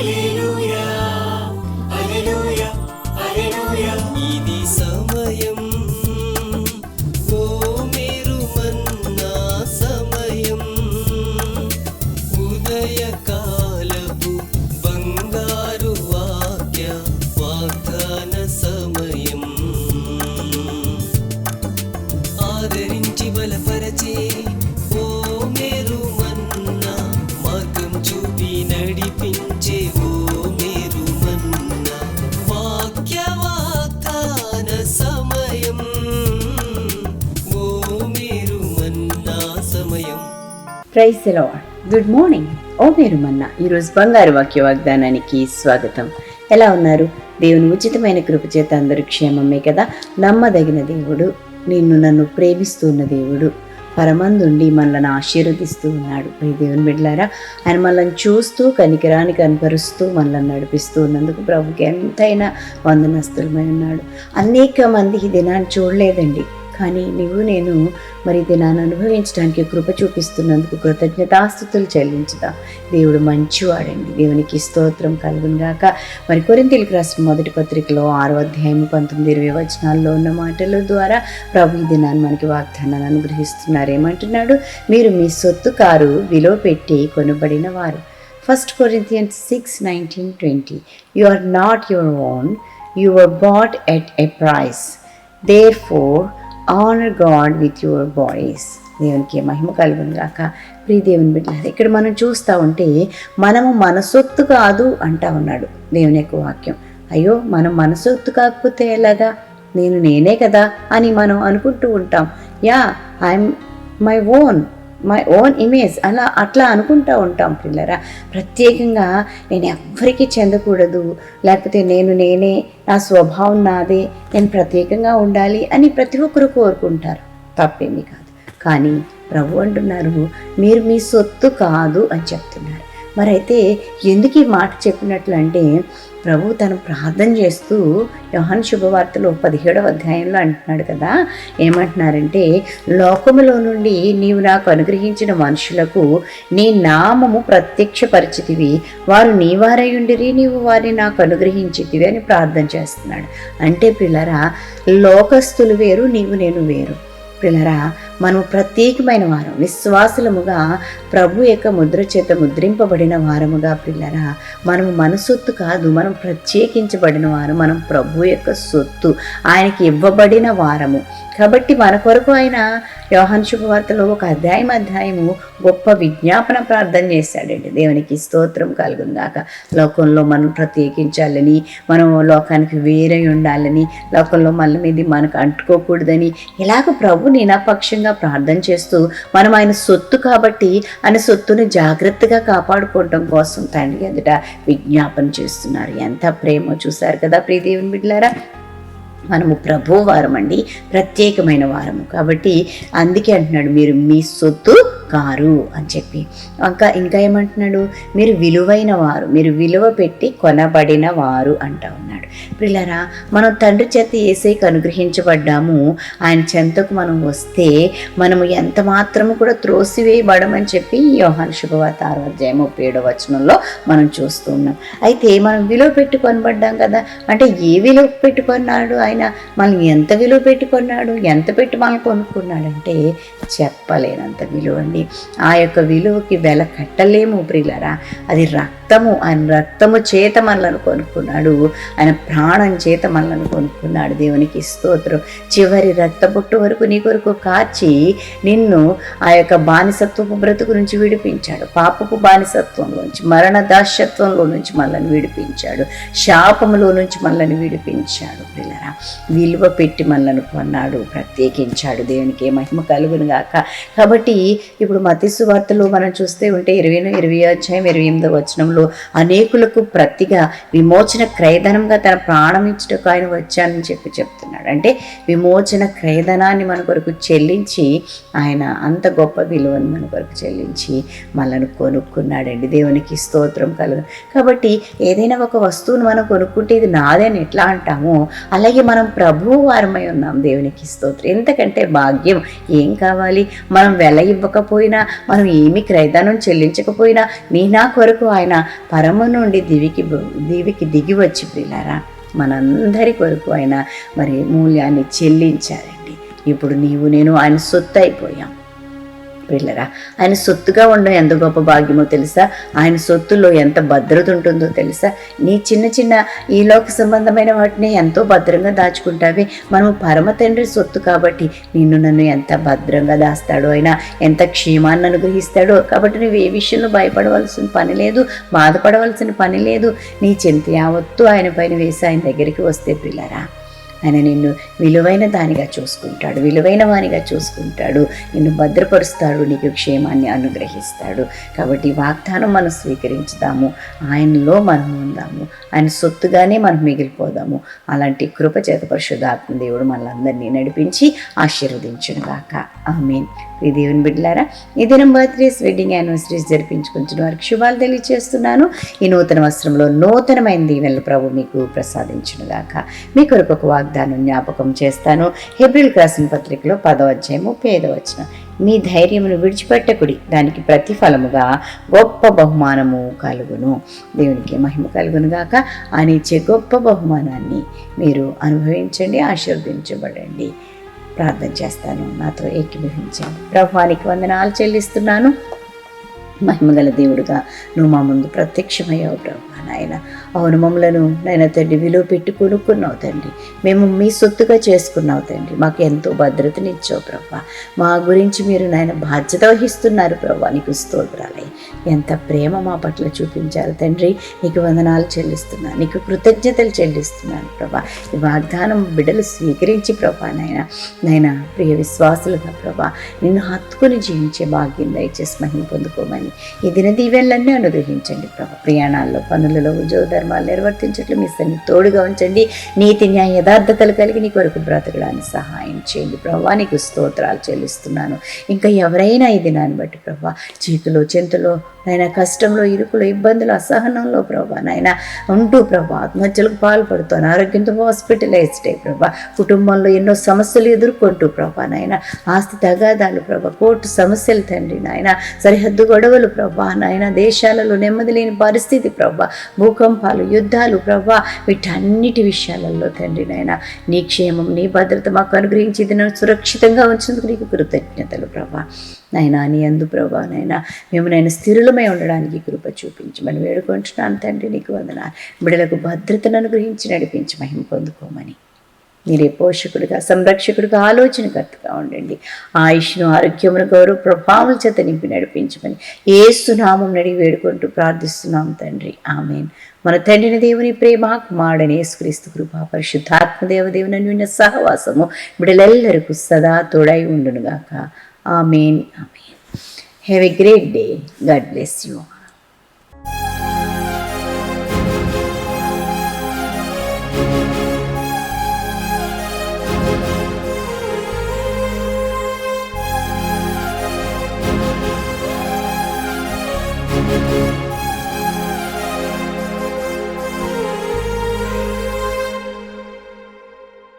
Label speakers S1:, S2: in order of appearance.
S1: ఇది
S2: praise lord good morning ఓ మీరు మన్న. ఈరోజు బంగారు వాక్య వాగ్దానానికి స్వాగతం. ఎలా ఉన్నారు? దేవుని ఉచితమైన కృప చేత అందరూ క్షేమమే కదా? నమ్మదగిన దేవుడు నిన్ను నన్ను ప్రేమిస్తున్న దేవుడు పరమందుండి మనల్ని ఆశీర్వదిస్తూ ఉన్నాడు. ప్రియ దేవుని బిడ్లారా ఆయన మనల్ని చూస్తూ కనికరాన్ని కనపరుస్తూ మనల్ని నడిపిస్తూ ఉన్నందుకు ప్రభుకి ఎంతైనా వందనస్తులమై ఉన్నాడు. అనేక మంది ఈ దినాన్ని చూడలేదండి. కానీ నువ్వు నేను మరి దినాన్ని అనుభవించడానికి కృప చూపిస్తున్నందుకు కృతజ్ఞతాస్థుతులు చెల్లించుదా. దేవుడు మంచివాడండి. దేవునికి స్తోత్రం కలుగునుగాక మరి కొరింతలకు రాసిన మొదటి పత్రికలో ఆరో అధ్యాయం పంతొమ్మిది ఇరవై వచనాల్లో ఉన్న మాటల ద్వారా ప్రభు ఈ దినాన్ని మనకి వాగ్దానాన్ని అనుగ్రహిస్తున్నారు. ఏమంటున్నాడు? మీరు మీ సొత్తు కారు విలువ పెట్టి కొనబడిన వారు. First Corinthians six nineteen twenty you are not your own you are bought at a price therefore honour God with your bodies దేవునికి మహిమ కలుగును గాక. ప్రియ దేవుని బిడ్డ ఇక్కడ మనం చూస్తూ ఉంటే మనము మనసొత్తు కాదు అంటా ఉన్నాడు దేవుని యొక్క వాక్యం. అయ్యో మనం మనసొత్తు కాకపోతే ఎలాగా? నేను నేనే కదా అని మనం అనుకుంటూ ఉంటాం. Yeah I'm my own. My own image అలా అట్లా అనుకుంటూ ఉంటాం పిల్లరా. ప్రత్యేకంగా నేను ఎవ్వరికీ చెందకూడదు. లేకపోతే నేను నేనే నా స్వభావం నాదే. నేను ప్రత్యేకంగా ఉండాలి అని ప్రతి ఒక్కరు కోరుకుంటారు. తప్పేమీ కాదు. కానీ ప్రభు అంటున్నారు మీరు మీ సొత్తు కాదు అని చెప్తున్నారు. మరైతే ఎందుకు ఈ మాట చెప్పినట్లు అంటే ప్రభు తను ప్రార్థన చేస్తూ యోహన్ శుభవార్తలో పదిహేడవ అధ్యాయంలో అంటున్నాడు కదా. ఏమంటున్నారంటే లోకములో నుండి నీవు నాకు అనుగ్రహించిన మనుషులకు నీ నామము ప్రత్యక్ష పరిచితివి వారు నీ వారయుండిరి నీవు వారిని నాకు అనుగ్రహించితివి అని ప్రార్థన చేస్తున్నాడు. అంటే పిల్లరా లోకస్తులు వేరు నీవు నేను వేరు. పిల్లరా మనం ప్రత్యేకమైన వారం విశ్వాసులముగా ప్రభు యొక్క ముద్ర చేత ముద్రింపబడిన వారముగా పిల్లరా మనము మన సొత్తు కాదు మనం ప్రత్యేకించబడిన వారు మనం ప్రభు యొక్క సొత్తు ఆయనకి ఇవ్వబడిన వారము. కాబట్టి మన కొరకు ఆయన యోహాన్ శుభవార్తలో ఒక అధ్యాయం అధ్యాయము గొప్ప విజ్ఞాపన ప్రార్థన చేశాడండి. దేవునికి స్తోత్రం కలుగుందాక లోకంలో మనం ప్రత్యేకించాలని మనం లోకానికి వేరే ఉండాలని లోకంలో మళ్ళీ మీద మనకు అంటుకోకూడదని ఇలాగ ప్రభు నినాపక్షంగా ప్రార్థన చేస్తూ మనం ఆయన సొత్తు కాబట్టి ఆయన సొత్తుని జాగ్రత్తగా కాపాడుకోవడం కోసం తండ్రి ఎదుట విజ్ఞాపన చేస్తున్నారు. ఎంత ప్రేమ చూశారు కదా ప్రియదేవుని బిడ్డలారా? మనము ప్రభు వారం అండి ప్రత్యేకమైన వారము. కాబట్టి అందుకే అంటున్నాడు మీరు మీ సొత్తు కారు అని చెప్పి. ఇంకా ఇంకా ఏమంటున్నాడు? మీరు విలువైన వారు మీరు విలువ పెట్టి కొనబడిన వారు అంటా ఉన్నాడు. పిల్లరా మనం తండ్రి చేత ఏసైకి అనుగ్రహించబడ్డాము. ఆయన చెంతకు మనం వస్తే మనము ఎంత మాత్రము కూడా త్రోసివేయబడమని చెప్పి యోహాను శుభవార్త ఆరో అధ్యాయం ముప్పై ఏడో వచనంలో మనం చూస్తూ ఉన్నాం. అయితే మనం విలువ పెట్టి కొనబడ్డాం కదా? అంటే ఏ విలువ పెట్టుకున్నాడు ఆయన? మనల్ని ఎంత విలువ పెట్టుకున్నాడు ఎంత పెట్టి మనం కొనుక్కున్నాడంటే చెప్పలేనంత విలువ అండి. ఆ యొక్క విలువకి వెల కట్టలేము ప్రియులరా. అది రక్తము ఆయన రక్తము చేత మనలను కొనుక్కున్నాడు. ఆయన ప్రాణం చేత మనలను కొనుక్కున్నాడు. దేవునికి స్తోత్రం. చివరి రక్త పుట్టు వరకు నీ కొరకు కాచి నిన్ను ఆ యొక్క బానిసత్వపు బ్రతుకు నుంచి విడిపించాడు. పాపపు బానిసత్వంలోంచి మరణ దాస్యత్వంలో నుంచి మనల్ని విడిపించాడు. శాపములో నుంచి మనల్ని విడిపించాడు పిల్లరా విలువ పెట్టి మనల్ని కొన్నాడు ప్రత్యేకించాడు. దేవునికి మహిమ కలుగును గాక. కాబట్టి ఇప్పుడు మతిస్సు వార్తలు మనం చూస్తే ఉంటే ఇరవై ఇరవై అధ్యాయం ఇరవై ఎనిమిదో వచనంలో అనేకులకు ప్రతిగా విమోచన క్రయధనంగా తన ప్రాణం ఇచ్చటకు ఆయన వచ్చానని చెప్పి చెప్తున్నాడు అంటే విమోచన క్రయధనాన్ని మన కొరకు చెల్లించి ఆయన అంత గొప్ప విలువను మన కొరకు చెల్లించి మనల్ని కొనుక్కున్నాడండి. దేవునికి స్తోత్రం కలుగు. కాబట్టి ఏదైనా ఒక వస్తువును మనం కొనుక్కుంటే ఇది నాదని ఎట్లా అంటామో అలాగే మనం ప్రభువారమై ఉన్నాం. దేవునికి స్తోత్రం. ఎంతకంటే భాగ్యం ఏం కావాలి? మనం వెల ఇవ్వకపోయినా మనం ఏమి క్రయధనం చెల్లించకపోయినా నీ నా కొరకు ఆయన పరమ నుండి దివికి దివికి దిగి వచ్చి ప్రిలారా మనందరి కొరకు ఆయన మరి మూల్యాన్ని చెల్లించారండి ఇప్పుడు నీవు నేను ఆయన సొత్తు అయిపోయాం పిల్లరా ఆయన సొత్తుగా ఉండడం ఎంత గొప్ప భాగ్యమో తెలుసా? ఆయన సొత్తులో ఎంత భద్రత ఉంటుందో తెలుసా? నీ చిన్న చిన్న ఈ లోక సంబంధమైన వాటిని ఎంతో భద్రంగా దాచుకుంటావి. మనం పరమ తండ్రి సొత్తు కాబట్టి నిన్ను నన్ను ఎంత భద్రంగా దాస్తాడో ఆయన ఎంత క్షేమాన్ని అనుగ్రహిస్తాడో కాబట్టి నువ్వు ఏ విషయంలో భయపడవలసిన పని లేదు బాధపడవలసిన పని లేదు. నీ చింత యావత్తు ఆయన పైన వేసి ఆయన దగ్గరికి వస్తే పిల్లరా ఆయన నిన్ను విలువైన దానిగా చూసుకుంటాడు విలువైన వానిగా చూసుకుంటాడు నిన్ను భద్రపరుస్తాడు నీకు క్షేమాన్ని అనుగ్రహిస్తాడు. కాబట్టి వాగ్దానం మనం స్వీకరించుదాము ఆయనలో మనం ఉందాము ఆయన సొత్తుగానే మనం మిగిలిపోదాము. అలాంటి కృపచేత పరిశుద్ధాత్మ దేవుడు మనల్ని నడిపించి ఆశీర్వదించును గాక ఆమెన్. ఈ దేవుని బిడ్డలారా ఈ దినం బర్త్డేస్ వెడ్డింగ్ యానివర్సరీస్ జరిపించుకుంటున్న వారికి శుభాలు తెలియజేస్తున్నాను ఈ నూతన వస్త్రంలో నూతనమైన దీవెనలు ప్రభు మీకు ప్రసాదించునుగాక. మీ కొరకు ఒక వాగ్దానం జ్ఞాపకం చేస్తాను. హెబ్రిల్ క్రాసిన పత్రికలో పదవ అధ్యాయం ముప్పై మీ ధైర్యమును విడిచిపెట్టకుడి దానికి ప్రతిఫలముగా గొప్ప బహుమానము కలుగును. దేవునికి మహిమ కలుగును గాక అనిచ్చే గొప్ప బహుమానాన్ని మీరు అనుభవించండి ఆశీర్వదించబడండి. ప్రార్థన చేస్తాను. నాతో ఏకీభవించాను ప్రభువానికి వందనాలు చెల్లిస్తున్నాను. మహిమగల దేవుడుగా నువ్వు మా ముందు ప్రత్యక్షమయ్యావు ప్రభు నాయన. అవును మమ్మలను నైనా తండ్రి విలువ పెట్టి కొనుక్కున్నావు తండ్రి. మేము మీ సొత్తుగా చేసుకున్నావు తండ్రి. మాకు ఎంతో భద్రతనిచ్చావు ప్రభా మా గురించి మీరు నాయన బాధ్యత వహిస్తున్నారు ప్రభా నీకు స్తోత్రాలయ్య ఎంత ప్రేమ మా పట్ల చూపించారు తండ్రి. నీకు వందనాలు చెల్లిస్తున్నాను నీకు కృతజ్ఞతలు చెల్లిస్తున్నాను ప్రభా ఈ వాగ్దానం బిడ్డలు స్వీకరించి ప్రభా నాయన. నాయన ప్రియ విశ్వాసులుగా ప్రభా నిన్ను హత్తుకుని జీవించే భాగ్యం దయచేసి మహిమ పొందుకోమని ఈ దిన దీవెనలన్నీ అనుగ్రహించండి ప్రభా ప్రయాణాల్లో పనులలో ఉద్యోగ ధర్మాలు నిర్వర్తించట్లు మీ సన్ని తోడుగా ఉంచండి. నీతి న్యాయ యథార్థతలు కలిగి నీ కొరకు బ్రతకడానికి సహాయం చేయండి. ప్రభా నీకు స్తోత్రాలు చెల్లిస్తున్నాను. ఇంకా ఎవరైనా ఈ దినాన్ని బట్టి ప్రభా చీకులో చింతలో నాయన కష్టంలో ఇరుకులో ఇబ్బందులు అసహనంలో ప్రభా నాయన ఉంటూ ప్రభా ఆత్మహత్యలకు పాల్పడుతూ అనారోగ్యంతో హాస్పిటలైజ్డ్ అయ్యి ప్రభా కుటుంబంలో ఎన్నో సమస్యలు ఎదుర్కొంటూ ప్రభా నాయన ఆస్తి తగాదాలు ప్రభా కోర్టు సమస్యలు తండ్రి నాయన సరిహద్దు గొడవలు ప్రభా నాయన దేశాలలో నెమ్మది లేని పరిస్థితి ప్రభా భూకంపాలు యుద్ధాలు ప్రభా వీటన్నిటి విషయాలలో తండ్రి నాయన నీ క్షేమం నీ భద్రత మాకు అనుగ్రహించి నన్ను సురక్షితంగా ఉంచినందుకు నీకు కృతజ్ఞతలు ప్రభా నాయనా నీ అందు ప్రభా నాయన మేము నేను స్థిరులమై ఉండడానికి కృప చూపించమని వేడుకుంటున్నాను తండ్రి నీకు వందన బిడలకు భద్రతను అనుగ్రహించి నడిపించి మహిమ పొందుకోమని. మీరే పోషకుడిగా సంరక్షకుడిగా ఆలోచనకర్తగా ఉండండి. ఆయుష్ను ఆరోగ్యమును గౌరవ ప్రభావం చేత నింపి నడిపించమని ఏసునామం నడిగి వేడుకుంటూ ప్రార్థిస్తున్నాం తండ్రి. ఆమెన్. మన తండ్రిని దేవుని ప్రేమ కుమారుడని యేసుక్రీస్తు కృప పరిశుద్ధాత్మ దేవదేవుని నిన్న సహవాసము బిడలెల్లరికూ సదా తోడై ఉండునుగాక. Amen amen. Have a great day God bless you